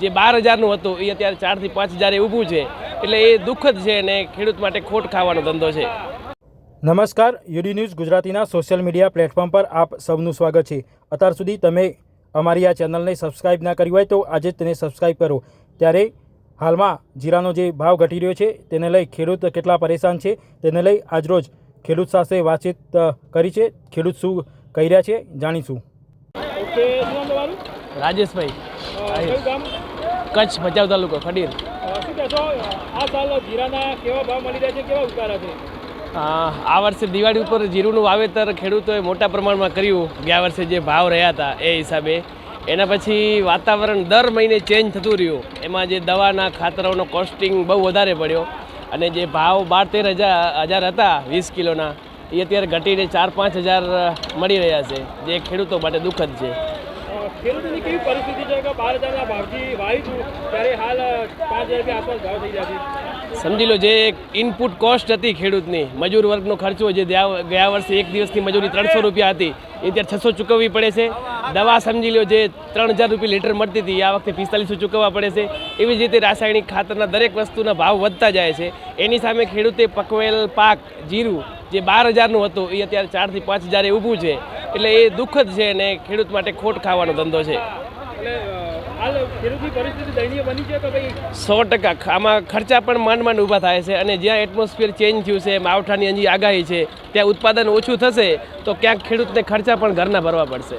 જે બાર હજારનું હતું એ અત્યારે ચારથી પાંચ હજારે ઊભું છે. એટલે એ દુઃખદ છે અને ખેડૂત માટે ખોટ ખાવાનો ધંધો છે. નમસ્કાર યુડી ન્યૂઝ ગુજરાતીના સોશિયલ મીડિયા પ્લેટફોર્મ પર આપ સૌનું સ્વાગત છે. અત્યાર સુધી તમે અમારી આ ચેનલને સબસ્ક્રાઇબ ના કરી હોય તો આજે જ તેને સબસ્ક્રાઇબ કરો. ત્યારે હાલમાં જીરાનો જે ભાવ ઘટી રહ્યો છે તેને લઈ ખેડૂત કેટલા પરેશાન છે તેને લઈ આજરોજ ખેડૂત સાથે વાતચીત કરી છે. ખેડૂત શું કહી રહ્યા છે જાણીશું. રાજેશભાઈ. કચ્છ ભચાઉ તાલુકો ખડીર. શું કહેશો? આ સાલ જીરાના કેવા ભાવ મળી રહ્યા છે? કેવા ઉતારા છે? આ વર્ષે દિવાળી ઉપર જીરુંનું વાવેતર ખેડૂતોએ મોટા પ્રમાણમાં કર્યું. ગયા વર્ષે જે ભાવ રહ્યા હતા એ હિસાબે. એના પછી વાતાવરણ દર મહિને ચેન્જ થતું રહ્યું. એમાં જે દવાના ખાતરોનો કોસ્ટિંગ બહુ વધારે પડ્યો. અને જે ભાવ બાર તેર હજાર હજાર હતા વીસ કિલોના એ અત્યારે ઘટીને ચાર પાંચ હજાર મળી રહ્યા છે. જે ખેડૂતો માટે દુઃખદ છે. ખેડૂતોની કેવી પરિસ્થિતિ છે? કે બાર હજારના ભાવથી વાવી છું, ત્યારે હાલ પાંચ હજાર આસપાસ ભાવ થઈ છે. સમજી લો, જે ઇનપુટ કોસ્ટ હતી ખેડૂતની, મજૂર વર્ગનો ખર્ચો જે ગયા વર્ષે એક દિવસની મજૂરી ત્રણસો રૂપિયા હતી, એ ત્યારે છસો ચૂકવવી પડે છે. દવા સમજી લો, જે ત્રણ હજાર રૂપિયા લીટર મળતી હતી આ વખતે પિસ્તાલીસો ચૂકવવા પડે છે. એવી જ રીતે રાસાયણિક ખાતરના દરેક વસ્તુના ભાવ વધતા જાય છે. એની સામે ખેડૂતે પકવેલ પાક જીરું, જે બાર હજારનું હતું, એ અત્યારે ચારથી પાંચ હજારે ઊભું છે. એટલે એ દુઃખદ છે અને ખેડૂત માટે ખોટ ખાવાનો ધંધો છે. સો ટકા. આમાં ખર્ચા પણ માંડ માંડ ઊભા થાય છે અને જ્યાં એટમોસ્ફિયર ચેન્જ થયું છે માવઠાની હજી આગાહી છે ત્યાં ઉત્પાદન ઓછું થશે તો ક્યાંક ખેડૂતને ખર્ચા પણ ઘરના ભરવા પડશે.